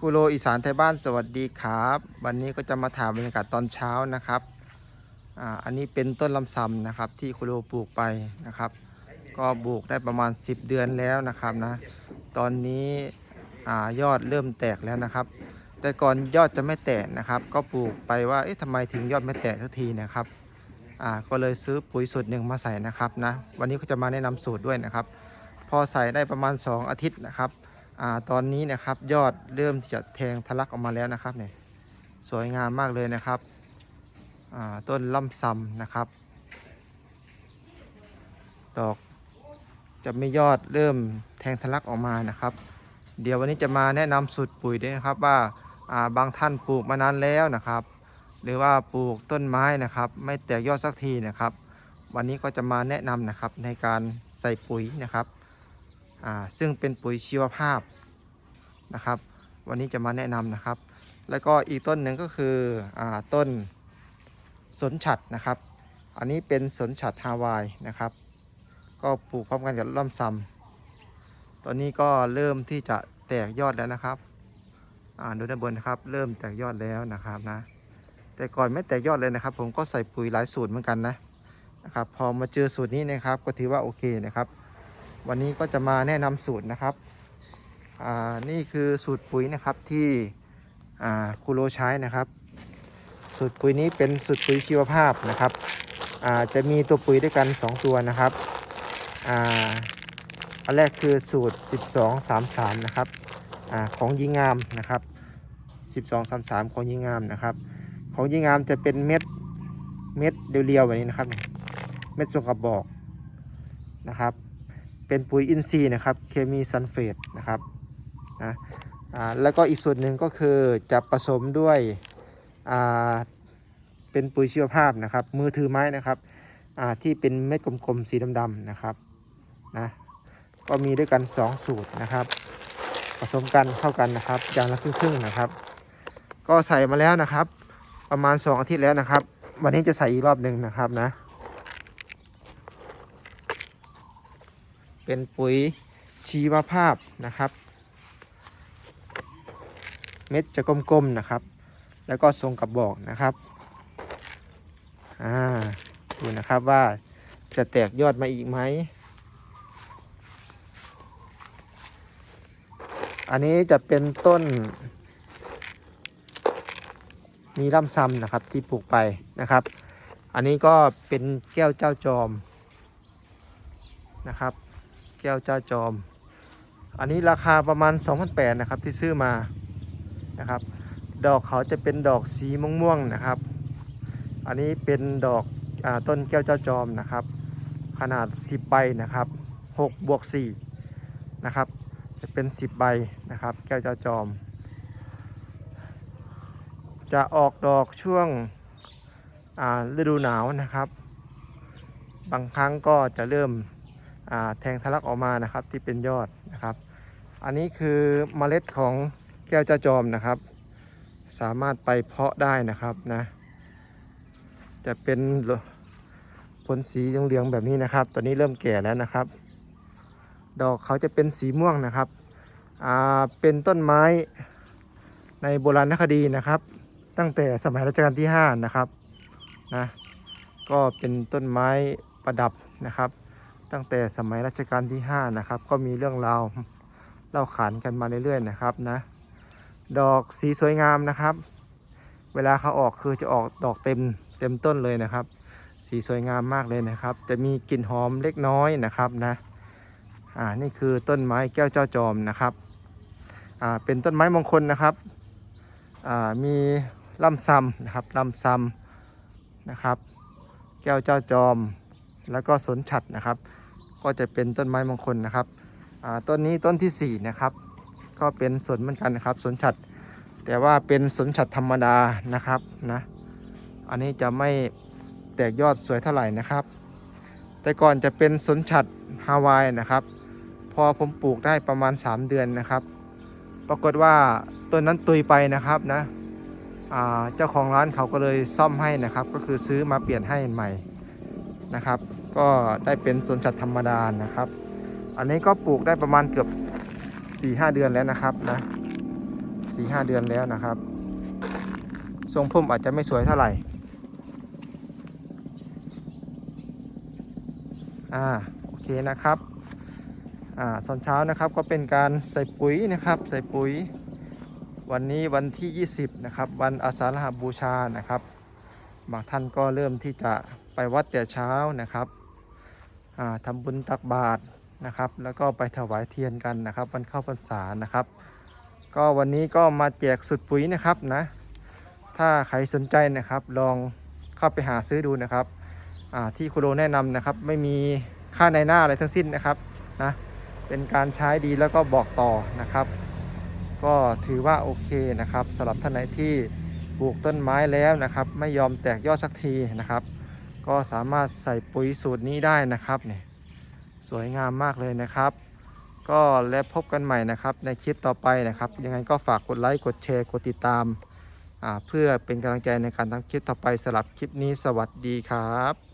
ครูโรอีสานไทยบ้านสวัสดีครับ วันนี้ก็จะมาถามบรรยากาศตอนเช้านะครับอ่าอันนี้เป็นต้นลำซำนะครับที่ครูโรปลูกไปนะครับ ก็ปลูกได้ประมาณ 10 เดือนแล้วนะครับนะตอนนี้อ่ายอดเริ่มแตกแล้วนะครับ แต่ก่อนยอดจะไม่แตกนะครับ ก็ปลูกไปว่าเอ๊ะทำไมถึงยอดไม่แตกสักทีนะครับอ่าก็เลยซื้อปุ๋ยสูตรหนึ่งมาใส่นะครับนะวันนี้ก็จะมาแนะนำสูตรด้วยนะครับ พอใส่ได้ประมาณ 2 อาทิตย์นะครับ ตอนนี้นะครับยอดเริ่มจะแทงทะลักออกมาแล้วนะครับเนี่ยสวยงามมากเลยนะครับต้นล่ำซำนะครับ ดอกจะไม่ยอดเริ่มแทงทะลักออกมานะครับ เดี๋ยววันนี้จะมาแนะนำสูตรปุ๋ยด้วยนะครับว่าาบางท่านปลูกมานานแล้วนะครับ หรือว่าปลูกต้นไม้นะครับ ไม่แตกยอดสักทีนะครับ วันนี้ก็จะมาแนะนำนะครับในการใส่ปุ๋ยนะครับ ซึ่งเป็นปุ๋ยชีวภาพนะครับ วันนี้จะมาแนะนำนะครับ แล้วก็อีกต้นหนึ่งก็คืออต้นสนฉัดนะครับ อันนี้เป็นสนฉัดฮาวายนะครับ ก็ปลูกพร้อมกันกับล่อมซำตอนนี้ก็เริ่มที่จะแตกยอดแล้วนะครับดูด้านบนนะครับ เริ่มแตกยอดแล้วนะครับนะ แต่ก่อนไม่แตกยอดเลยนะครับ ผมก็ใส่ปุ๋ยหลายสูตรเหมือนกันนะนะครับ พอมาเจอสูตรนี้นะครับ ก็ถือว่าโอเคนะครับ วันนี้ก็จะมาแนะนำสูตรนะครับอ่านี่คือสูตรปุ๋ยนะครับที่อ่าครูโรใช้นะครับ สูตรปุ๋ยนี้เป็นสูตรปุ๋ยชีวภาพนะครับอ่าจะมีตัวปุ๋ยด้วยกัน 2 ตัวนะครับอ่าอันแรกคือสูตร 1233 นะครับอาของยิงงามนะครับ 1233 ของยิงงามนะครับ ของยิงงามจะเป็นเม็ดเม็ดเรียวๆแบบนี้นะครับ เม็ดทรงกระบอกนะครับ เป็นปุ๋ยอินทรีย์นะครับ เคมีซัลเฟตนะครับนะอ่าแล้วก็อีกส่วนหนึ่งก็คือจะผสมด้วยอ่าเป็นปุ๋ยชีวภาพนะครับ มือถือไม้นะครับอ่าที่เป็นเม็ดกลมๆสีดำๆนะครับนะก็มีด้วยกัน 2 สูตรนะครับ ผสมกันเข้ากันนะครับอย่างละครึ่งๆนะครับ ก็ใส่มาแล้วนะครับ ประมาณ 2 อาทิตย์แล้วนะครับ วันนี้จะใส่อีกรอบหนึ่งนะครับนะ เป็นปุ๋ยชีวภาพนะครับ เม็ดจะกลมๆนะครับ แล้วก็ทรงกระบบอกนะครับอ่าดูนะครับว่าจะแตกยอดมาอีกไหม อันนี้จะเป็นต้น มีล่ำซ้ำนะครับที่ปลูกไปนะครับ อันนี้ก็เป็นแก้วเจ้าจอมนะครับ แก้วเจ้าจอม อันนี้ราคาประมาณ 2,800นะครับที่ซื้อมานะครับ ดอกเขาจะเป็นดอกสีม่วงๆนะครับ อันนี้เป็นดอกอต้นแก้วเจ้าจอมนะครับ ขนาด 10 ใบนะครับ6บวก4นะครับ จะเป็น 10 ใบนะครับ แก้วเจ้าจอม จะออกดอกช่วงฤดูหนาวนะครับ บางครั้งก็จะเริ่ม แทงทะลักออกมานะครับที่เป็นยอดนะครับ อันนี้คือเมล็ดของแก้วเจ้าจอมนะครับ สามารถไปเพาะได้นะครับนะจะเป็นผลสีเหลืองๆแบบนี้นะครับ ตอนนี้เริ่มแก่แล้วนะครับ ดอกเขาจะเป็นสีม่วงนะครับอ่าเป็นต้นไม้ในโบราณคดีนะครับ ตั้งแต่สมัยรัชกาลที่5นะครับนะก็เป็นต้นไม้ประดับนะครับ ตั้งแต่สมัยรัชกาลที่ 5 นะครับ ก็มีเรื่องราวเล่าขานกันมาเรื่อยๆนะครับนะดอกสีสวยงามนะครับ เวลาเขาออกคือจะออกดอกเต็มเต็มต้นเลยนะครับ สีสวยงามมากเลยนะครับ จะมีกลิ่นหอมเล็กน้อยนะครับนะอ่านี่คือต้นไม้แก้วเจ้าจอมนะครับอ่าเป็นต้นไม้มงคลนะครับอ่ามีลำซำนะครับลำซำนะครับ แก้วเจ้าจอม แล้วก็สนฉัดนะครับ ก็จะเป็นต้นไม้มงคลนะครับอ่าต้นนี้ต้นที่4นะครับก็เป็นสนเหมือนกันนะครับสนฉัดแต่ว่าเป็นสนฉัดธรรมดานะครับนะอันนี้จะไม่แตกยอดสวยเท่าไหร่นะครับ แต่ก่อนจะเป็นสนฉัดฮาวายนะครับ พอผมปลูกได้ประมาณ 3 เดือนนะครับ ปรากฏว่าต้นนั้นตุยไปนะครับนะอ่าเจ้าของร้านเขาก็เลยซ่อมให้นะครับ ก็คือซื้อมาเปลี่ยนให้ใหม่นะครับ ก็ได้เป็นสวนสัตว์ธรรมดานะครับ อันนี้ก็ปลูกได้ประมาณเกือบ 4-5 เดือนแล้วนะครับนะ4ีหเดือนแล้วนะครับ ทรงพุ่มอาจจะไม่สวยเท่าไหร่อ่าโอเคนะครับอ่าตอนเช้านะครับก็เป็นการใส่ปุ๋ยนะครับใส่ปุ๋ย วันนี้วันที่ 20 นะครับ วันอาสาฬหบูชานะครับบางท่านก็เริ่มที่จะ ไปวัดแต่เช้านะครับอ่าทำบุญตักบาตรนะครับ แล้วก็ไปถวายเทียนกันนะครับวันเข้าพรรษานะครับ ก็วันนี้ก็มาแจกสุดปุ๋ยนะครับนะถ้าใครสนใจนะครับลองเข้าไปหาซื้อดูนะครับที่คุโรแนะนำนะครับ ไม่มีค่าในหน้าอะไรทั้งสิ้นนะครับนะเป็นการใช้ดีแล้วก็บอกต่อนะครับ ก็ถือว่าโอเคนะครับสำหรับท่านไหนที่ปลูกต้นไม้แล้วนะครับ ไม่ยอมแตกยอดสักทีนะครับ ก็สามารถใส่ปุ๋ยสูตรนี้ได้นะครับเนี่ยสวยงามมากเลยนะครับ ก็และพบกันใหม่นะครับในคลิปต่อไปนะครับ ยังไงก็ฝากกดไลค์กดแชร์กดติดตาม เพื่อเป็นกำลังใจในการทำคลิปต่อไปสำหรับคลิปนี้สวัสดีครับ